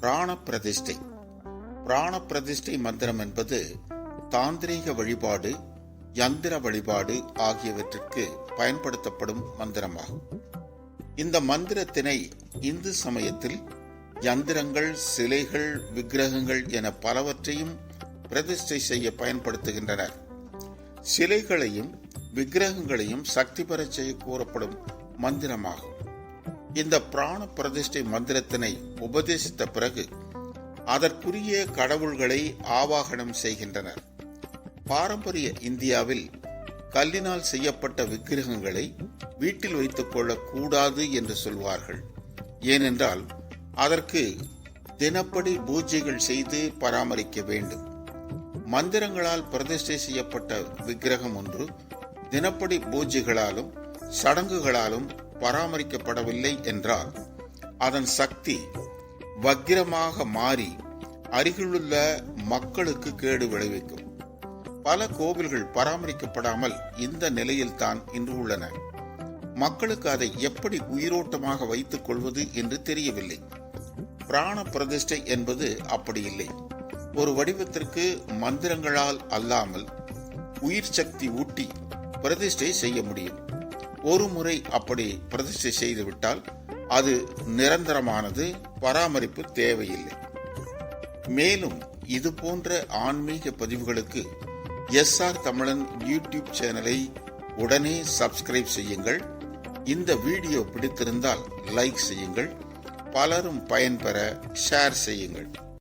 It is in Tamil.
பிராண பிரதிஷ்டை பிராண பிரதிஷ்டை மந்திரம் என்பது தாந்திரீக வழிபாடு யந்திர வழிபாடு ஆகியவற்றிற்கு பயன்படுத்தப்படும் மந்திரமாகும். இந்த மந்திரத்தினை இந்து சமயத்தில் யந்திரங்கள் சிலைகள் விக்கிரகங்கள் என பலவற்றையும் பிரதிஷ்டை செய்ய பயன்படுத்துகின்றனர். சிலைகளையும் விக்கிரகங்களையும் சக்தி பெறச் செய்ய கூறப்படும் மந்திரமாகும். இந்த பிராண பிரதிஷ்டை மந்திரத்தினை உபதேசித்த பிறகு அதற்குரிய கடவுள்களை ஆவாகனம் செய்கின்றனர். பாரம்பரிய இந்தியாவில் கல்லினால் செய்யப்பட்ட விக்கிரகங்களை வீட்டில் வைத்துக் கொள்ளக்கூடாது என்று சொல்வார்கள். ஏனென்றால் அதற்கு தினப்படி பூஜைகள் செய்து பராமரிக்க வேண்டும். மந்திரங்களால் பிரதிஷ்டை செய்யப்பட்ட விக்கிரகம் ஒன்று தினப்படி பூஜைகளாலும் சடங்குகளாலும் பராமரிக்கப்படவில்லை என்றால் அதன் சக்தி வக்கிரமாக மாறி அருகிலுள்ள மக்களுக்கு கேடு விளைவிக்கும். பல கோவில்கள் பராமரிக்கப்படாமல் இந்த நிலையில் தான் இன்று உள்ளன. மக்களுக்கு அதை எப்படி உயிரோட்டமாக வைத்துக் கொள்வது என்று தெரியவில்லை. பிராண பிரதிஷ்டை என்பது அப்படி இல்லை. ஒரு வடிவத்திற்கு மந்திரங்களால் அல்லாமல் உயிர் சக்தி ஊட்டி பிரதிஷ்டை செய்ய முடியும். ஒரு முறை அப்படி பிரதிஷ்டை செய்துவிட்டால் அது நிரந்தரமானது பராமரிப்பு தேவையில்லை. மேலும் இது போன்ற ஆன்மீக பதிவுகளுக்கு எஸ் ஆர் தமிழன் யூடியூப் சேனலை உடனே சப்ஸ்கிரைப் செய்யுங்கள். இந்த வீடியோ பிடித்திருந்தால் லைக் செய்யுங்கள். பலரும் பயன்பெற ஷேர் செய்யுங்கள்.